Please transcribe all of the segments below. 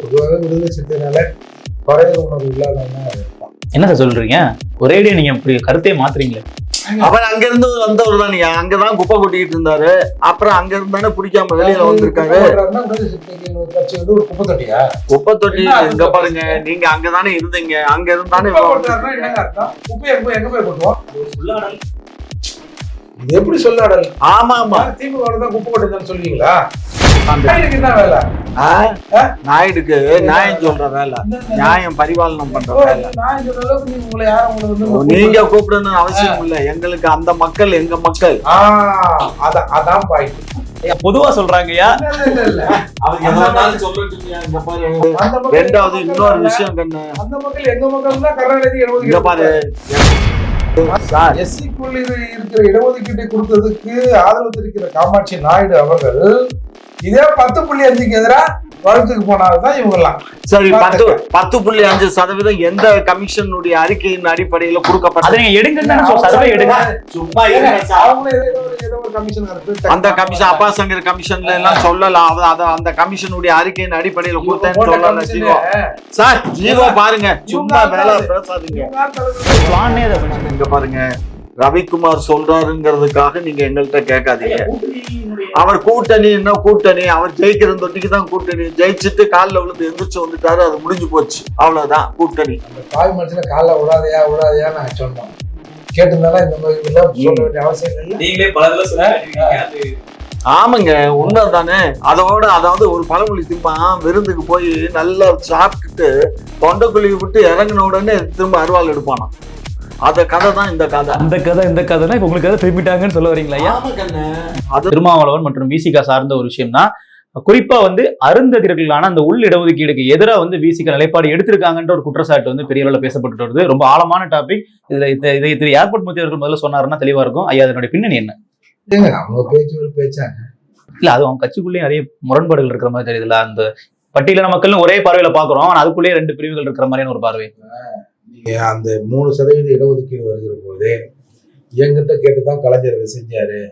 பொதுவாக விடுதலை சிறுத்தைனால பழைய உணர்வு இல்லாதவங்க இருப்பான் என்ன சார் சொல்றீங்க? ஒரேடியா நீங்க இப்படி கருத்தையே மாத்துறீங்களே. அவர் அங்க இருந்து வந்தவர் தான் அங்கதான் குப்பை கொட்டிக்கிட்டு இருந்தாரு. அப்புறம் அங்க இருந்தானே பிடிக்காம வெளியில வந்திருக்காரு. ஒரு குப்பை தொட்டியா? குப்பை தொட்டி இங்க பாருங்க. நீங்க அங்கதானே இருந்தீங்க. அங்க இருந்தானே எப்படி சொல்லாடல்? ஆமா ஆமா. திமுக தான் குப்பை கொட்டுதான்னு சொல்லுவீங்களா? நாயுடுக்கு நியாயம் சொல்ற வேலை. நியாயம் பரிபாலனம் பண்ற வேலை. நீங்க கூப்பிடணும்னு அவசியம் இல்ல. எங்களுக்கு அந்த மக்கள் எங்க மக்கள். ஆ, அதான் அதான் பாயிண்ட் பொதுவா சொல்றாங்கய்யா ரெண்டாவது இன்னொரு விஷயம் கண்ணு. அந்த மக்கள் எங்க மக்கள் தான் இங்க பாரு சார். எஸ்சிக்குள் இருக்கிற இடஒதுக்கீட்டை கொடுத்ததுக்கு ஆதரவு தெரிவிக்கிற காமாட்சி நாயுடு அவர்கள் இதே பத்து புள்ளி அஞ்சுக்கு எதிரா வழக்குக்கு போனால்தான் இவங்கெல்லாம் சரி பத்து பத்து புள்ளி அஞ்சு சதவீதம் எந்த கமிஷனுடைய அறிக்கையின் அடிப்படையில அதை கொடுக்கப்பட்டது நீங்க எடுங்கன்னு சர்வே எடுங்க. சும்மா அந்த கமிஷன் அப்பா சங்கர் கமிஷன்ல எல்லாம் சொல்லலாம். அது- அந்த கமிஷனுடைய அறிக்கையின் அடிப்படையில கொடுத்தேன்னு கமிஷன்ல ஜீவோ. சார் ஜீவோ பாருங்க. சும்மா வேலை பேசாதீங்க. இங்க பாருங்க. ரவிக்குமார் சொல்றாருங்கிறதுக்காக நீங்க எங்கள்கிட்ட கேட்காதீங்க. அவர் கூட்டணி என்ன கூட்டணி அவர் ஜெயிக்கிற தொட்டிக்கு தான் கூட்டணி. ஜெயிச்சுட்டு காலில் விழுந்து எந்திரிச்சு வந்துட்டாரு அது முடிஞ்சு போச்சு. அவ்வளவுதான் கூட்டணி. தாய் மனுஷனை காலைல விடாதையா விடாதையா நான் சொன்னோம் கேட்டிருந்தாலும் இந்த மாதிரி இதெல்லாம் சொல்ல வேண்டிய அவசியம் இல்லை நீங்களே பல தடவை ஆமாங்க உண்மை தானே அதோட அதாவது ஒரு பழமொழி திம்பான் விருந்துக்கு போய் நல்லா சாப்பிட்டுட்டு தொண்டைக்குழி விட்டு இறங்கின உடனே திரும்ப அருவாள் எடுப்பானாம். அத கதை தான் இந்த கதை. அந்த கதை இந்த கதைனா இப்ப உங்களுக்கு கதை திரும்பிட்டாங்கன்னு சொல்ல வரீங்களா அது திருமாவளவன் மற்றும் விசிகா சார்ந்த ஒரு விஷயம் தான் குறிப்பா வந்து அருந்ததிர்களான அந்த உள் இடஒதுக்கீடுக்கு எதிராக வந்து விசிக நிலைப்பாடு எடுத்திருக்காங்கன்ற ஒரு குற்றச்சாட்டு வந்து பெரிய அளவில் பேசப்பட்டு வருது. ரொம்ப ஆழமான டாபிக் இதுல இத- இதை திரு ஏர்போர்ட் மூர்த்தி அவர்கள் முதல்ல சொன்னாருன்னா தெளிவா இருக்கும். ஐயா அதனுடைய பின்னணி என்ன? அவங்க பேச்சு பேச்சாங்க இல்ல அது அவங்க கட்சிக்குள்ளேயே நிறைய முரண்பாடுகள் இருக்கிற மாதிரி தெரியுதுல்ல. அந்த பட்டியலின மக்கள்னு ஒரே பார்வையில பாக்குறோம். ஆனா அதுக்குள்ளேயே ரெண்டு பிரிவுகள் இருக்கிற மாதிரியான ஒரு பார்வை. நீங்க அந்த மூணு சதவீத இடஒதுக்கீடு வருகிற போது என்கிட்ட கேட்டுதான் கலைஞர் செஞ்சாரு.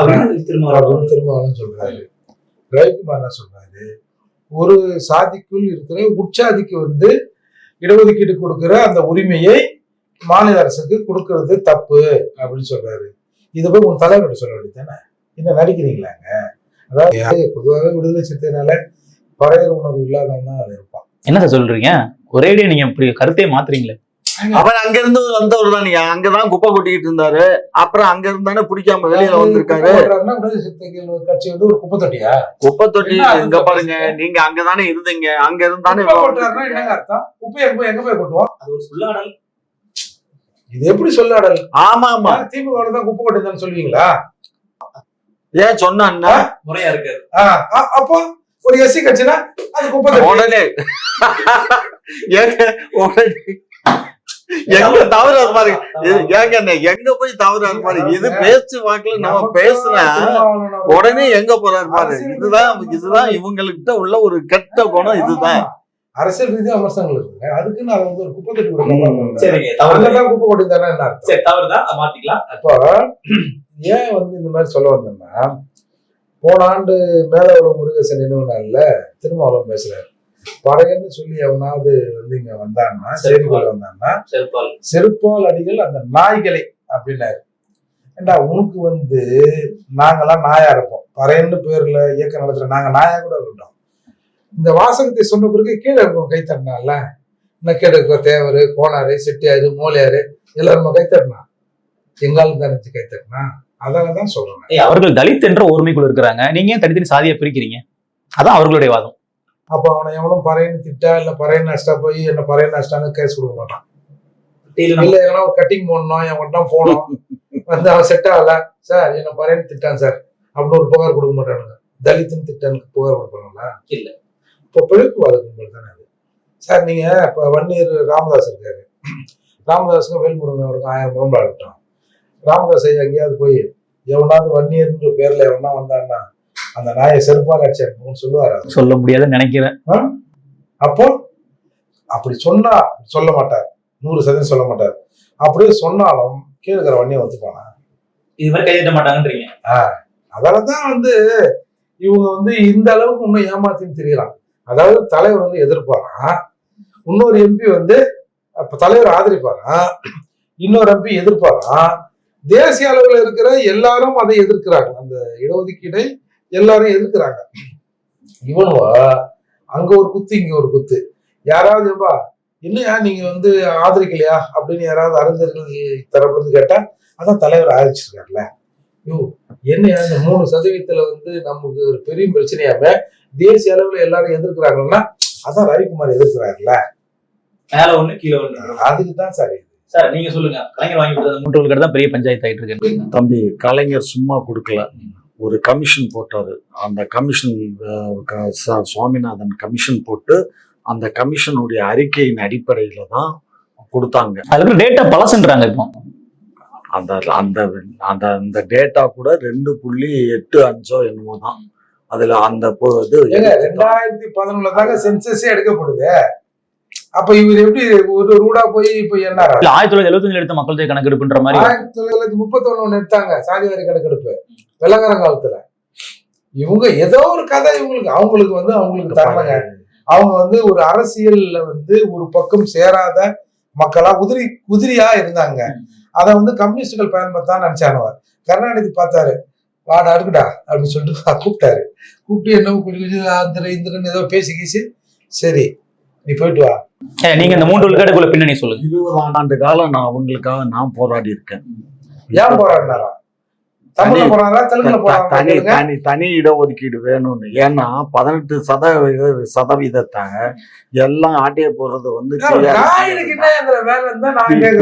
அப்படின்னு அப்படின்னு திருமாவளவன் சொல்றாரு. ரவிக்குமார் என்ன சொல்றாரு. ஒரு சாதிக்குள் இருக்கிற உட்சாதிக்கு வந்து இடஒதுக்கீடு கொடுக்கிற அந்த உரிமையை மாநில அரசுக்கு கொடுக்கறது தப்பு அப்படின்னு சொல்றாரு. இதை போய் உங்க தலைவர்கிட்ட சொல்ல வேண்டியதானே என்ன நடிக்கிறீங்களாங்க? அதாவது பொதுவாகவே விடுதலை சிறுத்தைனால பழைய உணர்வு இல்லாதவன் தான் இருப்பான் என்ன சார் சொல்றீங்க? ஒரேடியா நீங்க இப்படி கருத்தையே மாத்துறீங்களே. அவர் அங்க இருந்து வந்தவர் தான் அங்கதான் குப்பை கொட்டிக்கிட்டு இருந்தாரு. அப்புறம் அங்க இருந்தானே பிடிக்காம வெளியில வந்திருக்காரு. கட்சி வந்து ஒரு குப்பை தொட்டியா? குப்பை தொட்டி இங்க பாருங்க. நீங்க அங்கதானே இருந்தீங்க. அங்க இருந்தானே குப்பை எங்க போய் எங்க போய் கொட்டுவோம்? அது ஒரு சொல்லாடல். இது எப்படி சொல்லாடல்? ஆமா ஆமா. திமுக தான் குப்பை கொட்டுதான்னு சொல்லுவீங்களா? ஏன் சொன்னா முறையா ஆ, அப்போ ஒரு எஸ்சி கட்சினா அது குப்பை. உடனே. உடனே. எங்க தவறாது பாருங்க இது ஏங்க எங்க போய் தவறாது பாருங்க இது பேச்சு வாக்குல நம்ம பேசுனா உடனே எங்க போறாரு பாரு. இதுதான் இதுதான் இவங்ககிட்ட உள்ள ஒரு கெட்ட குணம் இதுதான். அரசியல் ரீதியா விமர்சனங்கள் இருக்குங்க. அதுக்கு நான் வந்து ஒரு குப்பை தொட்டி கொடுக்க சரிங்க தவறு. அங்கதான் குப்பை கொட்டிருந்தானே என்ன அர்த்தம்? சரி தவறுதான் மாத்திக்கலாம். அப்போ ஏன் வந்து இந்த மாதிரி சொல்ல வந்தேன்னா போன ஆண்டு மேலவள முருகேசன் நினைவு நாள்ல திருமாவளவன் பேசுறாரு. பறையன்னு சொல்லி எவனாவது வந்து இங்க வந்தான்னா செய்திக்குள்ள வந்தான்னா செருப்பால். செருப்பால் அடிகள் அந்த நாய்களை அப்படின்னாரு. ஏண்டா உனக்கு வந்து நாங்கெல்லாம் நாயா இருப்போம். பறையன்னு பேர்ல இயக்கம் நடத்துற நாங்க நாயா கூட இருக்கட்டும் இந்த வாசகத்தை சொன்ன பிறகு கீழே இருக்கும் கைத்தட்டினால இன்னும் கீழே இருக்க தேவர் கோனாரு செட்டியாரு மூலையாரு எல்லாருமே கைத்தட்டினா? எங்காலும் தான் நினைச்சு கைத்தட்டினா? அதால தான் சொல்றேன் அவர்கள் தலித் என்ற ஓர்மைக்குள்ள இருக்கிறாங்க. நீங்க ஏன் தனித்தனி சாதியை பிரிக்கிறீங்க? அதான் அவர்களுடைய வாதம். அப்ப அவனை எவனும் பறையன்னு திட்டா இல்ல பறையன்னு நஷ்டா போய் என்ன பறையன்னு நஷ்டான்னு கேஸ் கொடுக்க மாட்டான். இல்ல எவனா ஒரு கட்டிங் போடணும் என் ஒன்றாம் போனோம் வந்து அவன் செட் ஆகல. சார் என்ன பறையன்னு திட்டான் சார். அப்படின்னு ஒரு புகார் கொடுக்க மாட்டானுங்க. தலித்துன்னு திட்டான்னு புகார் கொடுப்பாங்களா இல்ல. இப்போ பிழைப்பு வழக்குங்கள் தானே அது? சார் நீங்க இப்ப வன்னியர் ராமதாஸ் இருக்காரு. ராமதாஸுக்கும் வேல்முருகன் அவருக்கும் ஆயிரம் முரம்பா இருக்கட்டும் ராமதாஸ் ஐயா எங்கேயாவது போய் எவனாவது வன்னியர்ன்ற பேர்ல எவனா வந்தான்னா அந்த நாயை செருப்பால் அடிச்சு அனுப்புன்னு சொல்லுவாரு சொல்ல முடியாதுன்னு நினைக்கிறேன். அப்போ அப்படி சொன்னா சொல்ல மாட்டார். நூறு சதவீதம் சொல்ல மாட்டார். அப்படியே சொன்னாலும் கீழே இருக்கிற வண்டியை ஒத்துப்பானா? இது மாதிரி கைதிட்ட மாட்டாங்கன்றீங்க. அதனாலதான் வந்து இவங்க வந்து இந்த அளவுக்கு இன்னும் ஏமாத்தின்னு தெரியலாம். அதாவது தலைவர் வந்து எதிர்ப்பாராம் இன்னொரு எம்பி வந்து அப்ப தலைவர் ஆதரிப்பாராம் இன்னொரு எம்பி எதிர்ப்பாராம் தேசிய அளவில் இருக்கிற எல்லாரும் அதை எதிர்க்கிறாங்க. அந்த இடஒதுக்கீடை எல்லாரும் எதிர்க்கிறாங்க இவனுவ? அங்க ஒரு குத்து இங்க ஒரு குத்து. யாராவது எப்பா இல்லையா நீங்க வந்து ஆதரிக்கலையா? அப்படின்னு யாராவது அறிஞர்கள் தரப்பு வந்து கேட்டா அதான் தலைவர் ஆதரிச்சிருக்காருல்ல. யோ என்னையா இந்த மூணு சதவீதத்துல வந்து நமக்கு ஒரு பெரிய பிரச்சனையாம தேசிய அளவுல எல்லாரும் எதிர்க்கிறாங்கன்னா அதான் ரவிக்குமார் எதிர்க்கிறாருல்ல. மேல ஒண்ணு கீழே ஒண்ணு. அதுக்கு தான் சார். சார் நீங்க சொல்லுங்க. கலைஞர் வாங்கி விழுக்காடு தான் பெரிய பஞ்சாயத்து ஆயிட்டு இருக்கு. தம்பி கலைஞர் சும்மா கொடுக்கல. ஒரு கமிஷன் போட்டாரு. அந்த கமிஷன் சுவாமிநாதன் கமிஷன் போட்டு அந்த கமிஷனுடைய அறிக்கையின் அடிப்படையில தான் கொடுத்தாங்க. அதுக்கு டேட்டா பழசுன்றாங்க இப்போ. அந்த அந்த அந்த அந்த டேட்டா கூட ரெண்டு புள்ளி எட்டு அஞ்சோ என்னமோ தான். அதுல அந்த இது ரெண்டாயிரத்தி பதினொன்னுல தாங்க சென்சஸே எடுக்கப்படுது. அப்ப இவர் எப்படி ஒரு ரூடா போய் இப்ப என்ன ஆயிரத்தி தொள்ளாயிரத்தி எழுபத்தஞ்சுல எடுத்த மக்கள் தொகை கணக்கெடுப்புன்ற மாதிரி. ஆயிரத்தி தொள்ளாயிரத்தி முப்பத்தி ஒண்ணு எடுத்தாங்க சாதிவாரி கணக்கெடுப்பு. வெள்ளக்காரன் காலத்துல. இவங்க ஏதோ ஒரு கதை இவங்களுக்கு அவங்களுக்கு வந்து அவங்களுக்கு தரலங்க அவங்க வந்து ஒரு அரசியல்ல வந்து ஒரு பக்கம் சேராத மக்களா உதிரி உதிரியா இருந்தாங்க. அதை வந்து கம்யூனிஸ்டுகள் பயன்படுத்தான் நினைச்சானுவ கருணாநிதி பார்த்தாரு வாடா இருக்குடா அப்படின்னு சொல்லிட்டு கூப்பிட்டாரு. கூப்பிட்டு என்ன கொஞ்சம் ஆந்திர இந்திரன் ஏதோ பேசி கீசி. சரி நீ போயிட்டு வா. நீங்க இந்த மூன்று விழுக்காடுக்குள்ள பின்னணி சொல்லுங்க. இருபது ஆண்டு காலம் நான் அவங்களுக்காக நான் போராடி இருக்கேன். ஏன் தமிழ்ல தனி- தனி தனி இடஒதுக்கீடு வேணும்னு. ஏன்னா பதினெட்டு சதவீத சதவீதத்தை எல்லாம் ஆட்டைய போறது வந்து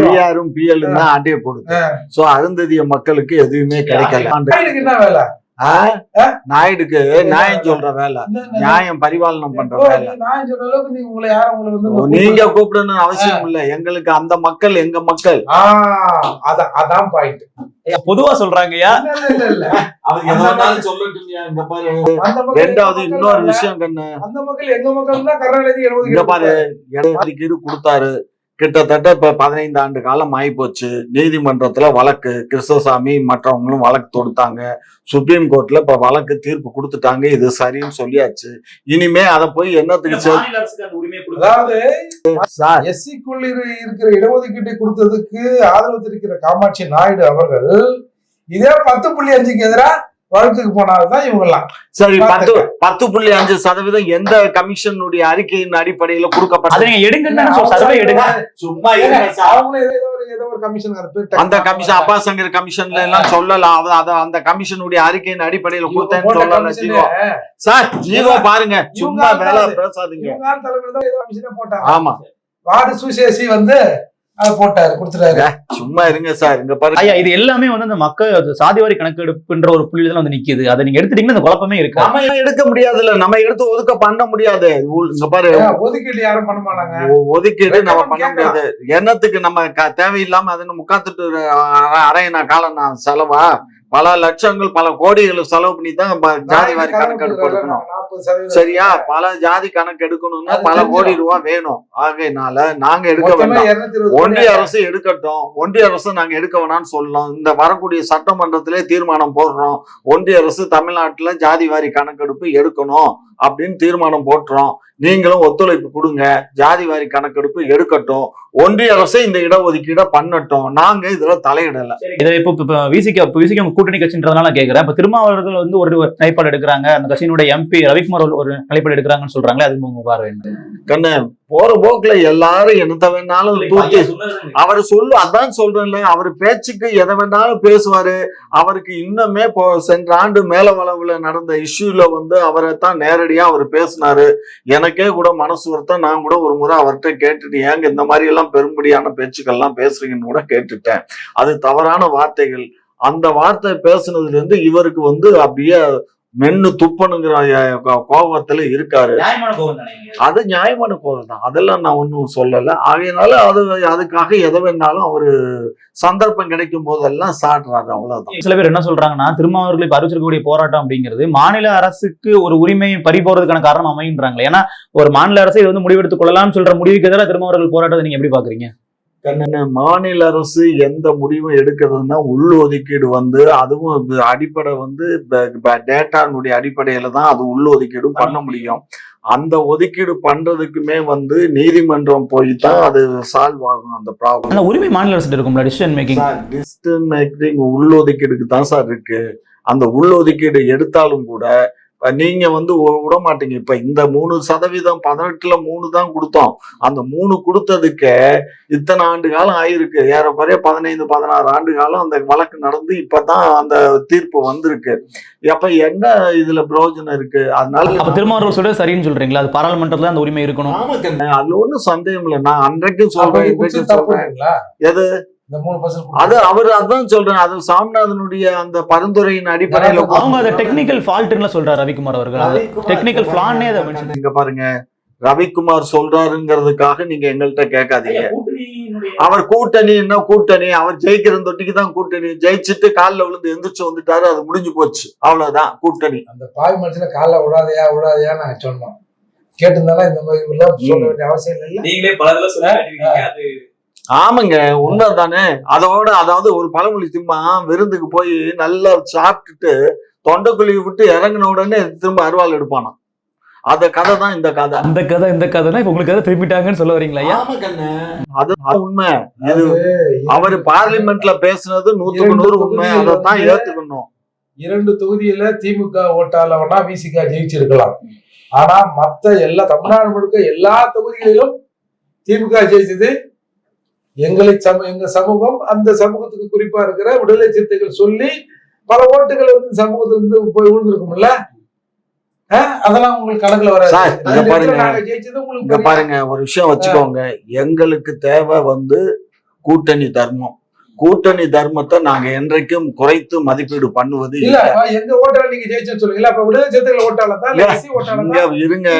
பிஆரும் பிஎல் தான் ஆட்டைய போடுது. சோ அருந்ததிய மக்களுக்கு எதுவுமே கிடைக்கல. நாயுடுக்கு நியாயம் சொல்ற வேலை. நியாயம் பரிபாலனம் பண்ற வேலை. நீங்க கூப்பிடணும் அவசியம் இல்ல. எங்களுக்கு அந்த மக்கள் எங்க மக்கள். ஆ, அதான் அதான் பாயிண்ட் பொதுவா சொல்றாங்கய்யா ரெண்டாவது இன்னொரு விஷயம் கண்ணு. அந்த மக்கள் எங்க மக்கள் தான் கருணாநிதி கொடுத்தாரு. கிட்டத்தட்ட இப்ப பதினைந்து ஆண்டு காலம் ஆயிப்போச்சு. நீதிமன்றத்துல வழக்கு கிருஷ்ணசாமி மற்றவங்களும் வழக்கு தொடுத்தாங்க. சுப்ரீம் கோர்ட்ல இப்ப வழக்கு தீர்ப்பு கொடுத்துட்டாங்க. இது சரின்னு சொல்லியாச்சு. இனிமே அத போய் என்னத்துக்கு அதாவது எஸ்சிக்குள் இருக்கிற இடஒதுக்கீட்டை கொடுத்ததுக்கு ஆதரவு தெரிவிக்கிற காமாட்சி நாயுடு அவர்கள் இதே பத்து புள்ளி அஞ்சுக்கு எதிரா வழக்குக்கு போனால்தான் இவங்கெல்லாம். சரி பத்து. பத்து புள்ளி அஞ்சு சதவீதம் எந்த கமிஷனுடைய அறிக்கையின் அடிப்படையில அதை கொடுக்கப்பட்டது நீங்க எடுங்கன்னு சர்வே எடுங்க. சும்மா அந்த கமிஷன் அப்பா சங்கர் கமிஷன்ல எல்லாம் அத அந்த கமிஷனுடைய அறிக்கையின் அடிப்படையில கொடுத்தேன்னு சொல்லல ஜீவோ. சார் ஜீவோ பாருங்க. சும்மா வேலை பேசாதீங்க. ஆமா. வந்து போட்டாரு கொடுத்துட்டாரு. சும்மா இருங்க சார் இங்க பாருங்க. ஐயா இது எல்லாமே வந்து அந்த மக்கள் சாதிவாரி கணக்கெடுப்புன்ற ஒரு புள்ளியில தான் வந்து நிக்குது. அதை நீங்க எடுத்துட்டீங்கன்னா அந்த குழப்பமே இருக்கு? நம்ம எடுக்க முடியாதுல்ல நம்ம எடுத்து ஒதுக்க பண்ண முடியாது. இங்க பாரு. ஒதுக்கீடு யாரும் பண்ண மாட்டாங்க. ஒதுக்கீடு நம்ம பண்ண முடியாது. என்னத்துக்கு நம்ம தேவையில்லாம அது முக்காத்துட்டு அரையணா காலம் நான் செலவா? பல லட்சங்கள் பல கோடிகள் செலவு பண்ணி தான் ஜாதி வாரி கணக்கெடுப்பு எடுக்கணும். சரியா? பல ஜாதி கணக்கு எடுக்கணும்னா பல. கோடி ரூபாய் வேணும். ஆகையினால நாங்க எடுக்க வேண்டாம். 220 ஒன்றிய அரசு எடுக்கட்டும். ஒன்றிய அரசு நாங்க எடுக்க வேணாம்னு சொல்லலாம். இந்த வரக்கூடிய சட்டமன்றத்திலே தீர்மானம் போடுறோம். ஒன்றிய அரசு தமிழ்நாட்டுல ஜாதி வாரி கணக்கெடுப்பு எடுக்கணும். அப்படின்னு தீர்மானம் போட்டுறோம். நீங்களும் ஒத்துழைப்பு கொடுங்க. ஜாதி வாரி கணக்கெடுப்பு எடுக்கட்டும். ஒன்றிய அரசே இந்த இடஒதுக்கீடை பண்ணட்டும். நாங்க இதுல தலையிடல. இதை இப்போ இப்போ விசிக விசிக உங்க கூட்டணி கட்சின்றதுனால கேட்கறேன் இப்ப திருமாவளவர்கள் வந்து ஒரு நிலைப்பாடு எடுக்கிறாங்க. அந்த கட்சியினுடைய எம்பி ரவிக்குமார் ஒரு- நிலைப்பாடு எடுக்கிறாங்கன்னு சொல்றாங்களே அது உங்க பார்வை? கண்ணு போற போக்குல எல்லாரும் என்னத்த வேணாலும் தூக்கி அவர் சொல்லு அதான் சொல்றேன்ல அவர் பேச்சுக்கு எதை வேணாலும் பேசுவாரு. அவருக்கு இன்னுமே இப்போ சென்ற ஆண்டு மேலவளவுல நடந்த இஷ்யூல வந்து அவரை தான் நேரடியா அவர் பேசினாரு. எனக்கே கூட மனசு வருத்தம். நான் கூட ஒரு முறை அவர்கிட்ட கேட்டுட்டு ஏங்க இந்த மாதிரி எல்லாம் பெரும்படியான பேச்சுக்கள்லாம் பேசுறீங்கன்னு கூட கேட்டுட்டேன். அது தவறான வார்த்தைகள். அந்த வார்த்தை பேசுனதுல இருந்து இவருக்கு வந்து அப்படியே மென்னு கோ- கோபத்துல இருக்காரு. அது நியாயமான கோரம் தான். அதெல்லாம் நான் ஒன்றும் சொல்லலை. ஆகையினால அது அதுக்காக எதை வேணாலும் அவரு சந்தர்ப்பம் கிடைக்கும் போதெல்லாம் சாடுறாரு. அவ்வளவுதான். சில பேர் என்ன சொல்றாங்கன்னா திருமாவர்கள் அறிவிச்சிருக்கக்கூடிய போராட்டம் அப்படிங்கிறது மாநில அரசுக்கு ஒரு உரிமை பறி போறதுக்கான காரணம் அமைன்றாங்களே ஏன்னா ஒரு மாநில அரசு இது வந்து முடிவெடுத்துக் கொள்ளலாம்னு சொல்ற முடிவுக்கு எதிராக திருமாவர்கள் போராட்டத்தை நீங்க எப்படி பாக்குறீங்க? கண்ணனு மாநில அரசு எந்த முடிவும் எடுக்கிறதுனா உள் ஒதுக்கீடு வந்து அதுவும் அடிப்படை வந்து டேட்டானுடைய அடிப்படையில தான் அது உள் ஒதுக்கீடு பண்ண முடியும். அந்த ஒதுக்கீடு பண்றதுக்குமே வந்து நீதிமன்றம் போய் தான் அது சால்வ் ஆகும் அந்த ப்ராப்ளம் உரிமை மாநில அரசு இருக்கும்ல டிசிஷன் மேக்கிங் டிஸ்டன் மேக்கிங் உள்ளொதுக்கீடுக்கு தான் சார் இருக்கு. அந்த உள்ளொதுக்கீடு எடுத்தாலும் கூட நீங்க வந்து விட மாட்டீங்க இப்ப இந்த மூணு சதவீதம் பதினெட்டுல மூணு தான் கொடுத்தோம். அந்த மூணு கொடுத்ததுக்கு இத்தனை ஆண்டு காலம் ஆயிருக்கு. ஏறக்குறைய பதினைந்து பதினாறு ஆண்டு காலம் அந்த வழக்கு நடந்து இப்பதான் அந்த தீர்ப்பு வந்திருக்கு. அப்ப என்ன இதுல பிரயோஜனம் இருக்கு? அதனால அப்ப திருமாவளவன் சொல்றது சரின்னு சொல்றீங்களா? அது பாராளுமன்றத்துல அந்த உரிமை இருக்கணும். அதுல ஒண்ணும் சந்தேகம் இல்லை. நான் அன்றைக்கும் சொல்றேன்? எது? அது அவர் அதான் சொல்றேன் அது சாமிநாதனுடைய அந்த பரிந்துரையின் அடிப்படையில அவங்க அதை டெக்னிக்கல் ஃபால்ட்னு சொல்றாரு ரவிக்குமார் அவர்கள். அது டெக்னிக்கல் ஃபிளான்னே அதை இங்க பாருங்க. ரவிக்குமார் சொல்றாருங்கிறதுக்காக நீங்க எங்கள்கிட்ட கேட்காதீங்க. அவர் கூட்டணி என்ன கூட்டணி? அவர் ஜெயிக்கிற தொட்டிக்கு தான் கூட்டணி. ஜெயிச்சுட்டு காலில் விழுந்து எந்திரிச்சு வந்துட்டாரு. அது முடிஞ்சு போச்சு. அவ்வளவுதான் கூட்டணி. அந்த பாவி மனுஷனை காலைல விடாதையா விடாதையா நாங்க சொன்னோம் கேட்டிருந்தாலும் இந்த மாதிரி சொல்ல வேண்டிய அவசியம் இல்லை. நீங்களே பல ஆமாங்க உண்மைதானே. அதோட அதாவது ஒரு பழமொழி சிம்மா விருந்துக்கு போய் நல்லா சாப்பிட்டுட்டு தொண்டைக்குழி விட்டு இறங்கின உடனே திரும்ப அருவாள் எடுப்பானாம் அந்த கதை தான் இந்த கதை. அந்த கதை இந்த கதைனா இப்ப உங்களுக்கு கதை திரும்பிட்டாங்கன்னு சொல்ல வரீங்களா அது அது உண்மை. இது அது அவரு பார்லிமெண்ட்ல பேசுனது நூத்துக்கு நூறு உண்மை. அதைத்தான் ஏத்துக்கணும். இரண்டு தொகுதியில திமுக ஓட்டால வேணா விசிகா ஜெயிச்சிருக்கலாம். ஆனா மத்த எல்லா தமிழ்நாடு முழுக்க எல்லா தொகுதிகளிலும் திமுக ஜெயிச்சது எங்களை சம எங்க சமூகம் அந்த சமூகத்துக்கு குறிப்பா இருக்கிற விடுதலை சிறுத்தைகள் சொல்லி பல ஓட்டுகள் வந்து இந்த சமூகத்துல இருந்து போய் விழுந்திருக்கும்ல? அதெல்லாம் உங்களுக்கு கணக்குல வராது. பாருங்க. ஒரு விஷயம் வச்சுக்கோங்க. எங்களுக்கு தேவை வந்து கூட்டணி தர்மம் கூட்டணி தர்மத்தை நாங்க என்றைக்கும் குறைத்து மதிப்பீடு பண்ணுவது இல்ல எங்க ஓட்டால நீங்க ஜெயிச்சேன்னு சொல்லுங்க அப்ப விடுதலை சிறுத்தைகள் தான் இருங்க.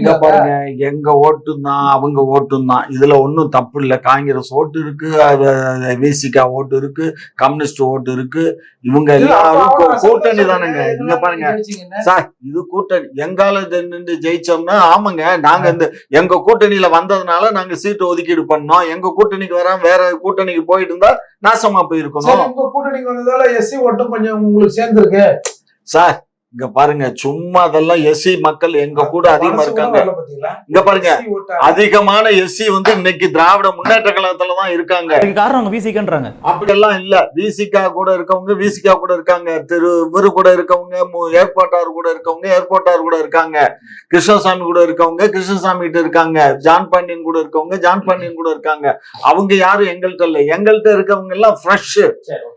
இங்க பாருங்க எங்க ஓட்டும் தான் அவங்க ஓட்டும் தான். இதுல ஒன்றும் தப்பு இல்லை. காங்கிரஸ் ஓட்டு இருக்கு விசிகா ஓட்டு இருக்கு கம்யூனிஸ்ட் ஓட்டு இருக்கு. இவங்க எல்லாரும் கூட்டணி தானுங்க. இங்க பாருங்க. சார் இது கூட்டணி எங்கால நின்று ஜெயிச்சோம்னா ஆமாங்க. நாங்க இந்த எங்க கூட்டணியில வந்ததுனால நாங்க சீட்டு ஒதுக்கீடு பண்ணோம். எங்க கூட்டணிக்கு வராம வேற கூட்டணிக்கு போயிட்டு இருந்தா நாசமா போயிருக்கணும். கூட்டணிக்கு வந்ததால எஸ்சி ஓட்டும் கொஞ்சம் உங்களுக்கு சேர்ந்திருக்கு. சார் இங்க பாருங்க சும்மா அதெல்லாம் எஸ்சி மக்கள் எங்க கூட அதிகமா இருக்காங்க? இங்க பாருங்க அதிகமான எஸ்சி வந்து இன்னைக்கு திராவிட முன்னேற்ற கழகத்துல தான் இருக்காங்க. அதுக்கு காரணம் அவங்க விசிகன்றாங்க. அப்படியெல்லாம் இல்ல. விசிகா கூட இருக்கவங்க விசிகா கூட இருக்காங்க. திரு இவரு கூட இருக்கவங்க மு- ஏர்போர்ட்டார் கூட இருக்கவங்க ஏர்போர்ட்டார் கூட இருக்காங்க. கிருஷ்ணசாமி கூட இருக்கவங்க கிருஷ்ணசாமி கிட்ட இருக்காங்க. ஜான் பாண்டியன் கூட இருக்கவங்க ஜான் பாண்டியன் கூட இருக்காங்க. அவங்க யாரும் எங்கள்கிட்ட இல்ல. எங்கள்கிட்ட இருக்கவங்க எல்லாம் ஃப்ரெஷ்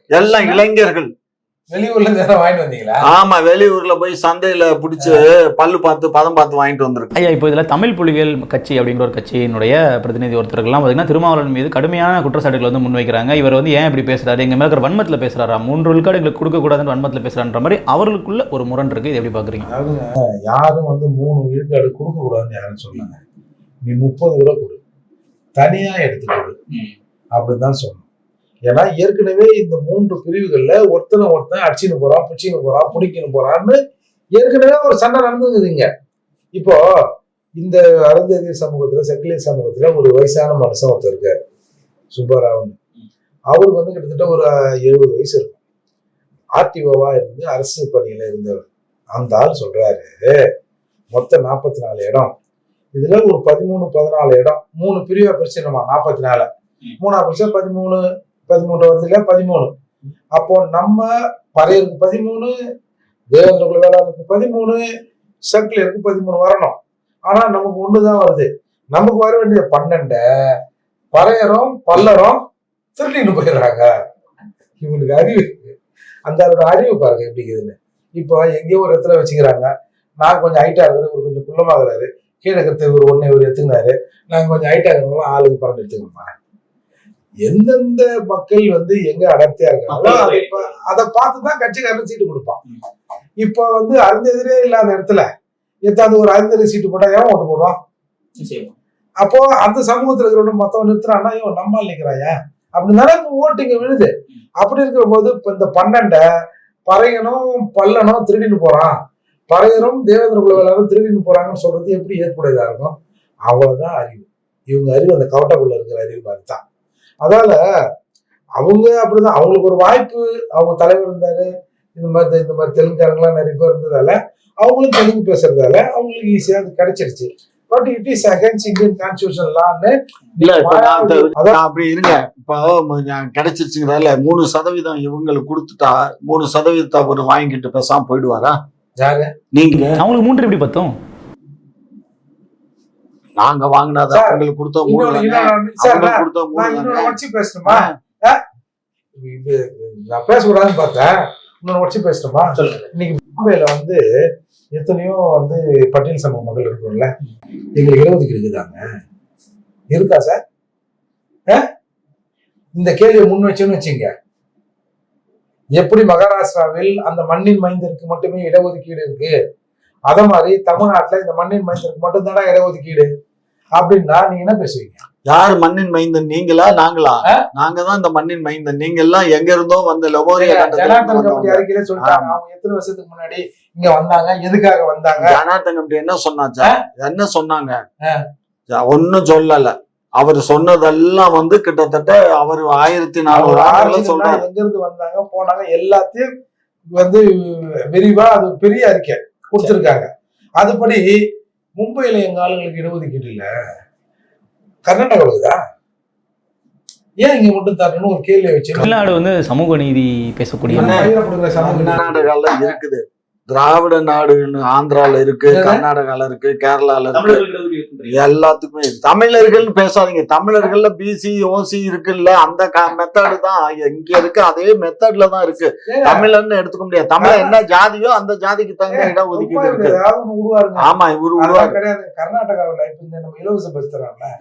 எல்லாம் இளைஞர்கள். வெளியூர்ல இருந்து எதாவது வாங்கிட்டு வந்தீங்களா? ஆமா வெளியூர்ல போய் சந்தையில புடிச்சு பல்லு பார்த்து பதம் பார்த்து வாங்கிட்டு வந்திருக்கு ஐயா இப்போ இதுல தமிழ் புலிகள் கட்சி அப்படிங்கிற ஒரு கட்சியினுடைய பிரதிநிதி ஒருத்தர்கள்லாம் பார்த்தீங்கன்னா திருமாவளவன் மீது கடுமையான குற்றச்சாட்டுகள் வந்து முன்வைக்கிறாங்க. இவர் வந்து ஏன் இப்படி பேசுறாரு? எங்க மேல வன்மத்துல பேசுறாரா? மூன்று விழுக்காடு எங்களுக்கு கொடுக்க கூடாதுன்னு வன்மத்துல பேசுறான்ற மாதிரி அவர்களுக்குள்ள ஒரு முரண் இருக்கு. இது எப்படி பாக்குறீங்க? யாரும் வந்து மூணு விழுக்காடு கொடுக்க கூடாதுன்னு யாரும் சொன்னாங்க நீ முப்பது ரூபா கொடு. தனியா எடுத்து கொடு ம். ஏன்னா ஏற்கனவே இந்த மூன்று பிரிவுகள்ல ஒருத்தனை ஒருத்தன் அடிச்சுன்னு போறான் பிடிச்சின்னு போறான் பிடிக்கின்னு போறான்னு ஏற்கனவே ஒரு சண்டை நடந்துக்குதுங்க இப்போ இந்த அருந்ததி சமூகத்துல செக்கிலியர் சமூகத்துல ஒரு வயசான மனுஷன் ஒருத்தர் இருக்காரு சுப்பராவன் அவருக்கு வந்து கிட்டத்தட்ட ஒரு எழுபது வயசு இருக்கும். ஆர்டிஓவா இருந்து அரசு பணியில இருந்தவர். அந்த ஆள் சொல்றாரு மொத்தம் நாற்பத்தி நாலு இடம். இதுல ஒரு பதிமூணு பதினாலு இடம். மூணு பிரிவா பிரிச்சிடணுமா நாற்பத்தி நாலு மூணா பிரிச்சா பதிமூணு பதிமூன்று வருது இல்லையா பதிமூணு. அப்போ நம்ம பறையருக்கு பதிமூணு தேவேந்திர குல வேளாளுக்கு பதிமூணு சர்க்கிளருக்கு பதிமூணு வரணும். ஆனா நமக்கு ஒண்ணுதான் வருது. நமக்கு வர வேண்டிய பன்னெண்ட பறையரும் பல்லரும் திருடின்னு போயிடுறாங்க. இவனுக்கு அறிவு அந்த அறிவு பாருங்க எப்படி இருக்குதுன்னு. இப்போ எங்கேயோ ஒரு இடத்துல வச்சுக்கிறாங்க. நான் கொஞ்சம் ஹைட்டா இருக்கிறேன் இவர் கொஞ்சம் குள்ளமாகிறாரு கீழே இருக்கிறது இவர் ஒன்னே இவர் எடுத்துக்கினாரு. நாங்கள் கொஞ்சம் ஹைட்டா இருக்கிறவங்க ஆளுக்கு பறந்து எடுத்துக்கணுமா? எந்தெந்த மக்கள் வந்து எங்க அடர்த்தியா இருக்காங்களோ அதை பா- அதை பார்த்து தான் கட்சிக்காரன் சீட்டு கொடுப்பான் இப்போ வந்து அருந்தெதிரே இல்லாத இடத்துல எத்தாவது ஒரு அருந்ததி சீட்டு போட்டா ஏன் ஓட்டு போடுவான்? அப்போ அந்த சமூகத்துல இருக்கிறவங்க மத்தவன் நிறுத்துறான்னா இவன் நம்மால் நிக்கிறாயா? அப்படின்னாலே ஓட்டு இங்க விழுது. அப்படி இருக்கிற போது இப்ப இந்த பன்னெண்ட பறையனும் பல்லனும் திருடின்னு போறான். பறையரும் தேவேந்திர குல வேளாரும் திருடின்னு போறாங்கன்னு சொல்றது எப்படி ஏற்புடையதா இருக்கும்? அவ்வளவுதான் அறிவு. இவங்க அறிவு அந்த கவட்டக்குள்ள இருக்கிற அறிவு மாதிரி தான். அதால அவங்க அப்படிதான். அவங்களுக்கு ஒரு வாய்ப்பு அவங்க தலைவர் இருந்தாரு இந்த மாதிரி இந்த மாதிரி தெலுங்குக்காரங்களாம் நிறைய பேர் இருந்ததால அவங்களும் தெலுங்கு பேசுறதால அவங்களுக்கு ஈஸியா அது கிடைச்சிருச்சு. But it is against Indian constitution லான்னு இல்ல அப்படி இருங்க இப்போ நான் கிடைச்சிருச்சுங்கிறதால மூணு சதவீதம் இவங்களுக்கு கொடுத்துட்டா மூணு சதவீதத்தை அவர் வாங்கிட்டு பேசாம போயிடுவாரா? யாரு? நீங்க. அவங்களுக்கு மூன்று எப்படி பத்தும் நாங்க வாங்கினாத சார், அவங்களுக்கு கொடுத்த மூணு இன்னொன்னு தானே. இன்னொன்னு சார், அவங்களுக்கு நான் கொடுத்த மூணு நான் இன்னொரு. வச்சு பேசணுமா? நான் பேசக்கூடாதுன்னு பார்த்தேன். இன்னொரு வச்சு பேசணுமா? இன்னைக்கு பாம்பேல வந்து எத்தனையோ வந்து பட்டியல் சமூக மக்கள் இருக்கும்ல எங்களுக்கு இடஒதுக்கீடு இருக்குதாங்க இருக்கா சார்? இந்த கேள்வியை முன் வச்சோன்னு வச்சுங்க. எப்படி மகாராஷ்டிராவில் அந்த மண்ணின் மைந்தருக்கு மட்டுமே இடஒதுக்கீடு இருக்கு? அத மாதிரி தமிழ்நாட்டுல இந்த மண்ணின் மைந்தருக்கு மட்டும்தானா இடஒதுக்கீடு. அப்படின்னா நீங்க என்ன பேசுவீங்க? யார் மண்ணின் மைந்தன்? நீங்களா? நாங்களா? நாங்க தான் இந்த மண்ணின் மைந்தன். நீங்க எல்லாம் எங்க இருந்தோ வந்த லெபோரிய அறிக்கையில சொல்லிட்டாங்க. அவங்க எத்தனை வருஷத்துக்கு முன்னாடி இங்க வந்தாங்க? எதுக்காக வந்தாங்க? ஜனார்தன் கமிட்டி என்ன சொன்னாச்சா? என்ன சொன்னாங்க. ஒன்னும் சொல்லல. அவர் சொன்னதெல்லாம் வந்து கிட்டத்தட்ட அவர் ஆயிரத்தி நானூறு ஆட்சிக்கு சொல்றாரு. எங்க இருந்து வந்தாங்க? போனாங்க. எல்லாத்தையும் வந்து விரிவா அது பெரிய அறிக்கை கொடுத்திருக்காங்க. அதுபடி மும்பையில எங்க ஆளுங்களுக்கு இடஒதுக்கீடு இல்ல. கர்நாடகாவுக்குதா ஏன் இங்க மட்டும் தரணும்னு ஒரு கேள்வி வச்சு தமிழ்நாடு வந்து சமூக நீதி பேசக்கூடிய. கர்நாடகால இருக்குது. திராவிட நாடுன்னு ஆந்திரால இருக்கு? கர்நாடகால இருக்கு கேரளால இருக்கு. எல்லாத்துக்குமே இருக்கு. தமிழர்கள்னு பேசாதீங்க. தமிழர்கள்ல பிசி ஓசி இருக்குல்ல அந்த மெத்தடு தான். இங்க இருக்கு அதே மெத்தட்ல தான் இருக்கு. ஏங்க, தமிழன்னு எடுத்துக்க முடியாது. தமிழ் என்ன ஜாதியோ அந்த ஜாதிக்கு தகுந்த சும்மா இடஒதுக்கீடு இருக்கு. ஆமா இவரு உருவாக்கு. கிடையாது. கர்நாடகாவில் இப்ப இந்த நம்ம இலவச பஸ் தரான்ல.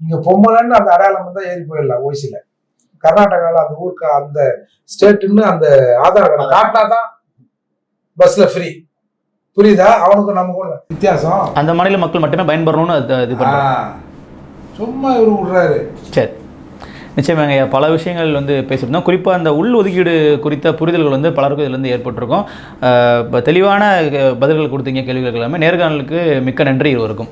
இங்க பொம்மலன்னு அந்த அடையாளம் தான் ஏறி போயிடலாம் ஓசில கர்நாடகாவில் அந்த ஊருக்கு அந்த ஸ்டேட்டுன்னு அந்த ஆதார் கார்டு காட்டினா தான் பஸ்ல ஃப்ரீ புரியுதா? அவனுக்கும் நமக்கும் உள்ள வித்தியாசம். அந்த மாநில மக்கள் மட்டுமே பயன்பெறணும்னு இது பண்ணுறாங்க. சும்மா இவரு விடுறாரு. சரி. நிச்சயமாங்க ஐயா பல விஷயங்கள் வந்து பேசியிருந்தோம். குறிப்பாக அந்த உள் ஒதுக்கீடு குறித்த புரிதல்கள் வந்து பலருக்கும் இதுலேருந்து ஏற்பட்டிருக்கும். இப்ப தெளிவான பதில்கள் கொடுத்தீங்க கேள்விகளுக்கு எல்லாமே. நேர்காணலுக்கு மிக்க நன்றி இருவருக்கும்.